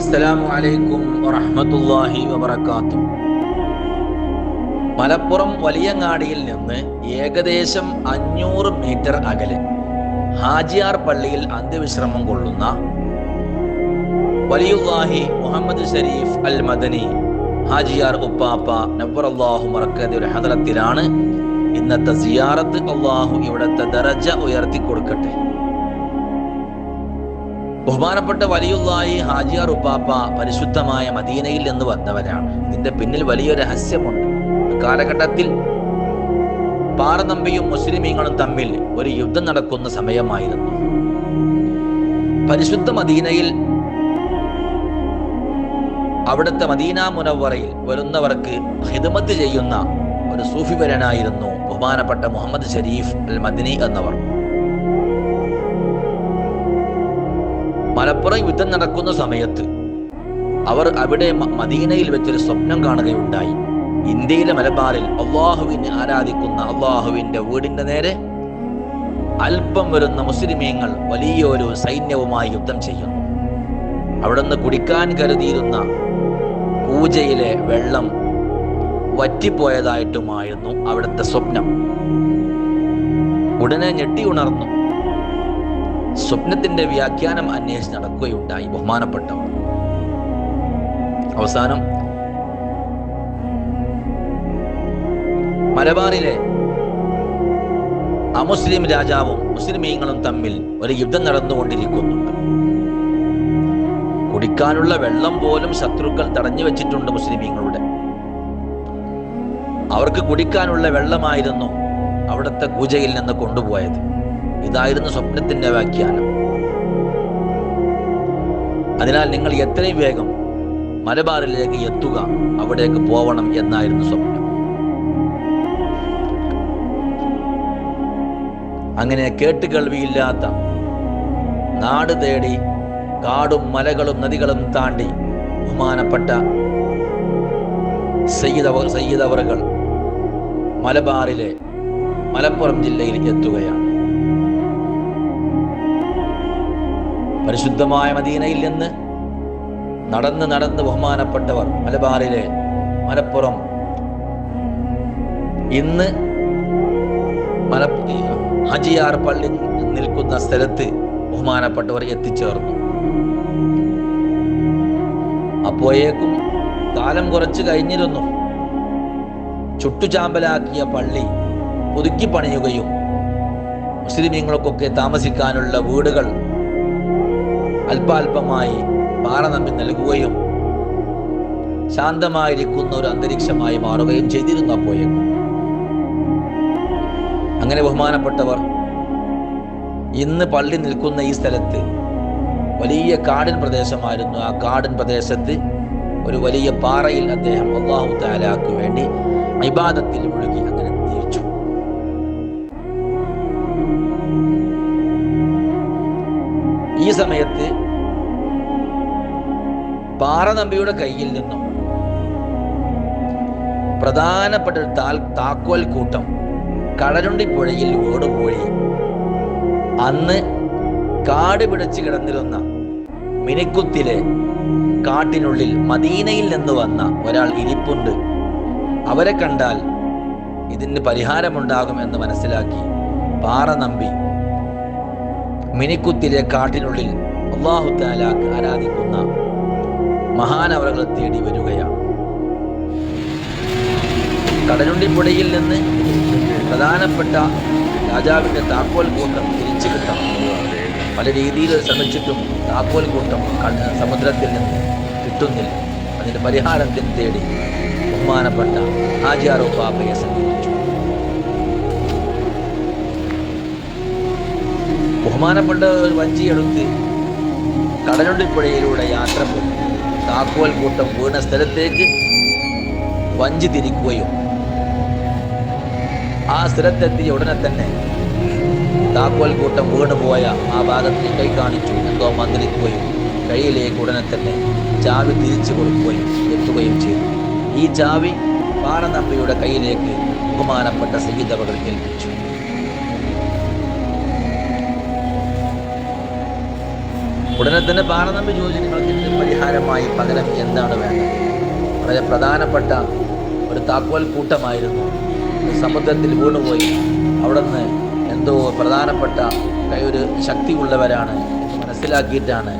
അസ്സലാമു അലൈക്കും വറഹ്മത്തുള്ളാഹി വബറകാതുഹു. മലപ്പുറം വലിയങ്ങാടിയിൽ നിന്ന് ഏകദേശം അഞ്ഞൂറ് മീറ്റർ അകലെ ഹാജിയാർ പള്ളിയിൽ അന്ത്യവിശ്രമം കൊള്ളുന്ന വലിയുല്ലാഹി മുഹമ്മദ് ഷരീഫ് അൽ മദനി ഹാജിയാർ ഉപ്പാപ്പ നബ്ബറല്ലാഹു മറക്കതിയുടെ ഹദറത്തിലാണ്. ഇന്നത്തെ സിയാറത്ത് അള്ളാഹു ഇവിടുത്തെ ദറജ ഉയർത്തി കൊടുക്കട്ടെ. ബഹുമാനപ്പെട്ട വലിയുള്ളായി ഹാജിയാർ ഉപ്പാപ്പ പരിശുദ്ധമായ മദീനയിൽ നിന്ന് വന്നവരാണ്. ഇതിന്റെ പിന്നിൽ വലിയ രഹസ്യമുണ്ട്. കാലഘട്ടത്തിൽ പാറനമ്പിയും മുസ്ലിമീങ്ങളും തമ്മിൽ ഒരു യുദ്ധം നടക്കുന്ന സമയമായിരുന്നു. പരിശുദ്ധ മദീനയിൽ അവിടുത്തെ മദീന മുനവറയിൽ വരുന്നവർക്ക് ഹിദമത്ത് ചെയ്യുന്ന ഒരു സൂഫിവരനായിരുന്നു ബഹുമാനപ്പെട്ട മുഹമ്മദ് ഷരീഫ് അൽ മദിനി എന്നവർ. മലപ്പുറം യുദ്ധം നടക്കുന്ന സമയത്ത് അവർ അവിടെ മദീനയിൽ വെച്ചൊരു സ്വപ്നം കാണുകയുണ്ടായി. ഇന്ത്യയിലെ മലബാറിൽ അള്ളാഹുവിനെ ആരാധിക്കുന്ന അള്ളാഹുവിന്റെ വീടിന്റെ നേരെ അല്പം വരുന്ന മുസ്ലിമീങ്ങൾ വലിയൊരു സൈന്യവുമായി യുദ്ധം ചെയ്യുന്നു. അവിടുന്ന് കുടിക്കാൻ കരുതിയിരുന്ന പൂജയിലെ വെള്ളം വറ്റിപ്പോയതായിട്ടുമായിരുന്നു അവിടുത്തെ സ്വപ്നം. ഉടനെ ഞെട്ടി ഉണർന്നു. സ്വപ്നത്തിന്റെ വ്യാഖ്യാനം അന്വേഷിച്ച് നടക്കുകയുണ്ടായി ബഹുമാനപ്പെട്ടവർ. അവസാനം മലബാറിലെ അമുസ്ലിം രാജാവും മുസ്ലിമീങ്ങളും തമ്മിൽ ഒരു യുദ്ധം നടന്നുകൊണ്ടിരിക്കുന്നുണ്ട് കുടിക്കാനുള്ള വെള്ളം പോലും ശത്രുക്കൾ തടഞ്ഞു വെച്ചിട്ടുണ്ട് മുസ്ലിമീങ്ങളുടെ. അവർക്ക് കുടിക്കാനുള്ള വെള്ളമായിരുന്നു അവിടുത്തെ പൂജയിൽ നിന്ന് കൊണ്ടുപോയത്. ഇതായിരുന്നു സ്വപ്നത്തിന്റെ വ്യാഖ്യാനം. അതിനാൽ നിങ്ങൾ എത്രയും വേഗം മലബാറിലേക്ക് എത്തുക അവിടേക്ക് പോവണം എന്നായിരുന്നു സ്വപ്നം. അങ്ങനെ കേട്ട് കേൾവിയില്ലാത്ത നാട് തേടി കാടും മലകളും നദികളും താണ്ടി ബഹുമാനപ്പെട്ട സയ്യിദവ സയ്യിദവറുകൾ മലബാറിലെ മലപ്പുറം ജില്ലയിൽ എത്തുകയാണ്. പരിശുദ്ധമായ മദീനയിൽ നിന്ന് നടന്ന് നടന്ന് ബഹുമാനപ്പെട്ടവർ മലബാറിലെ മലപ്പുറം. ഇന്ന് മല ഹജിയാർ പള്ളി നിൽക്കുന്ന സ്ഥലത്ത് ബഹുമാനപ്പെട്ടവർ എത്തിച്ചേർന്നു. അപ്പോയേക്കും കാലം കുറച്ച് കഴിഞ്ഞിരുന്നു. ചുട്ടുചാമ്പലാക്കിയ പള്ളി പുതുക്കി പണിയുകയും മുസ്ലിമീങ്ങൾക്കൊക്കെ താമസിക്കാനുള്ള വീടുകൾ അല്പാൽപമായി പാറ നമ്പി നൽകുകയും ശാന്തമായിരിക്കുന്ന ഒരു അന്തരീക്ഷമായി മാറുകയും ചെയ്തിരുന്നു അപ്പോഴേക്കും അങ്ങനെ ബഹുമാനപ്പെട്ടവർ ഇന്ന് പള്ളി നിൽക്കുന്ന ഈ സ്ഥലത്ത് വലിയ കാടൻ പ്രദേശമായിരുന്നു. ആ കാടൻ പ്രദേശത്ത് ഒരു വലിയ പാറയിൽ അദ്ദേഹം അള്ളാഹു താലാക്ക് വേണ്ടി ഇബാദത്തിൽ മുഴുകി. അങ്ങനെ സമയത്ത് പാറനമ്പിയുടെ കയ്യിൽ നിന്നും പ്രധാനപ്പെട്ട ഒരു താൽ താക്കോൽ കൂട്ടം കടലുണ്ടി പുഴയിൽ ഓടുപോയി അന്ന് കാട് പിടിച്ച് കിടന്നിരുന്ന മിനിക്കുത്തിലെ കാട്ടിനുള്ളിൽ മദീനയിൽ നിന്ന് വന്ന ഒരാൾ ഇരിപ്പുണ്ട്. അവരെ കണ്ടാൽ ഇതിന് പരിഹാരമുണ്ടാകും എന്ന് മനസ്സിലാക്കി പാറ നമ്പി മിനിക്കുത്തിലെ കാട്ടിനുള്ളിൽ അള്ളാഹു താലാക്ക് ആരാധിക്കുന്ന മഹാനവറകൾ തേടി വരികയാണ്. കടലുണ്ടിപ്പുഴയിൽ നിന്ന് പ്രധാനപ്പെട്ട രാജാവിന്റെ താക്കോൽ കൂട്ടം തിരിച്ചു കിട്ടണം. പല രീതിയിൽ ശ്രമിച്ചിട്ടും താക്കോൽ കൂട്ടം കട- സമുദ്രത്തിൽ നിന്ന് കിട്ടുന്നില്ല. അതിന്റെ പരിഹാരത്തിന് തേടി ബഹുമാനപ്പെട്ട ഹാജിയാറോ പാപ്പയെ സമീപിച്ചു. ബഹുമാനപ്പെട്ട ഒരു വഞ്ചിയെടുത്ത് കടലുണ്ടിപ്പുഴയിലൂടെ യാത്ര പോയി താക്കോൽ കൂട്ടം വീണ സ്ഥലത്തേക്ക് വഞ്ചി തിരിക്കുകയും ആ സ്ഥലത്തെത്തിയ ഉടനെ തന്നെ താക്കോൽ കൂട്ടം വീണ് പോയ ആ ഭാഗത്തിന് കൈ കാണിച്ചു. എന്തോ മന്ത്രിക്കുകയും കൈയിലേക്ക് ഉടനെ തന്നെ ചാവി തിരിച്ചു കൊടുക്കുകയും എത്തുകയും ചെയ്തു. ഈ ചാവി പാറനമ്പിയുടെ കയ്യിലേക്ക് ബഹുമാനപ്പെട്ട സയ്യിദവകൾ ഏൽപ്പിച്ചു. ഉടനെ തന്നെ പാറനമ്പി ചോദിച്ചു നിങ്ങൾക്ക് ഇതിന് പരിഹാരമായി പകരം എന്താണ് വേണ്ടത്? വളരെ പ്രധാനപ്പെട്ട ഒരു താക്കോൽ കൂട്ടമായിരുന്നു. സമുദ്രത്തിൽ വീണുപോയി. അവിടെ നിന്ന് എന്തോ പ്രധാനപ്പെട്ട ഒരു ശക്തിയുള്ളവരാണ് എന്ന് മനസ്സിലാക്കിയിട്ടാണ്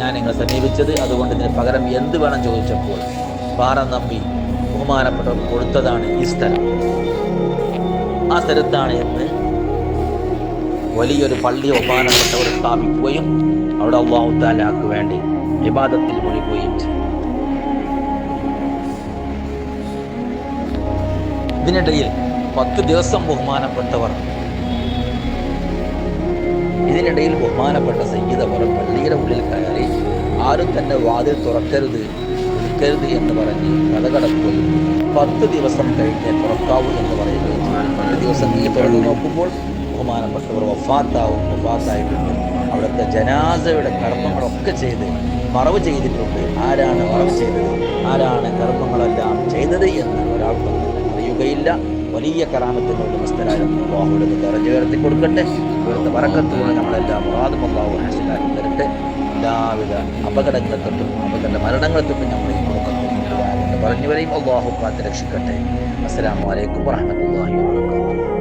ഞാൻ നിങ്ങളെ സമീപിച്ചത്. അതുകൊണ്ട് ഇതിന് പകരം എന്ത് വേണം ചോദിച്ചപ്പോൾ പാറ നമ്പി ബഹുമാനപ്പെട്ടവർ കൊടുത്തതാണ് ഈ സ്ഥലം. ആ സ്ഥലത്താണ് എന്ന് വലിയൊരു പള്ളി ഒപ്പാനപ്പെട്ടവർ സ്ഥാപിക്കുകയും അവിടെ അള്ളാഹു താലാക്ക് വേണ്ടി വിവാദത്തിൽ മുഴുകുകയും ചെയ്തു. ഇതിനിടയിൽ പത്ത് ദിവസം ബഹുമാനപ്പെട്ടവർ ഇതിനിടയിൽ ബഹുമാനപ്പെട്ട സംഗീതവർ പള്ളിയുടെ ഉള്ളിൽ കയറി ആരും തന്നെ വാതിൽ തുറക്കരുത് വിളിക്കരുത് എന്ന് പറഞ്ഞ് കഥകടക്കുകയും പത്ത് ദിവസം കഴിഞ്ഞ് തുറക്കാവൂ എന്ന് പറയുകയും പത്ത് ദിവസം നീ തുറന്നു നോക്കുമ്പോൾ ബഹുമാനപ്പെട്ടവർ വഫാത്താവും വഫാത്തായിട്ടുണ്ട്. അവിടുത്തെ ജനാസയുടെ കർമ്മങ്ങളൊക്കെ ചെയ്ത് മറവ് ചെയ്തിട്ടുണ്ട്. ആരാണ് മറവ് ചെയ്തത്? ആരാണ് കർമ്മങ്ങളെല്ലാം ചെയ്തത് എന്ന് ഒരാൾക്കും അറിയുകയില്ല. വലിയ കറാമത്തിന്റെ ഉടമസ്ഥരായിരുന്നു അള്ളാഹുവിനെ തെരഞ്ഞു ഉയർത്തി കൊടുക്കട്ടെ. ഇവിടുത്തെ വറക്കത്തുകൊണ്ട് നമ്മളെല്ലാം മുറാദും അള്ളാഹു ഹാസിലാക്കി തരട്ടെ എല്ലാവിധ അപകടങ്ങളെ തൊട്ടും അപകട മരണങ്ങളെ തൊട്ടും നമ്മളെ നോക്കുന്നു പറഞ്ഞവരെയും അള്ളാഹു കാത്ത് രക്ഷിക്കട്ടെ. അസ്സാം വലൈക്കും വറഹ്മത്തുള്ളാഹി വബറകാതുഹു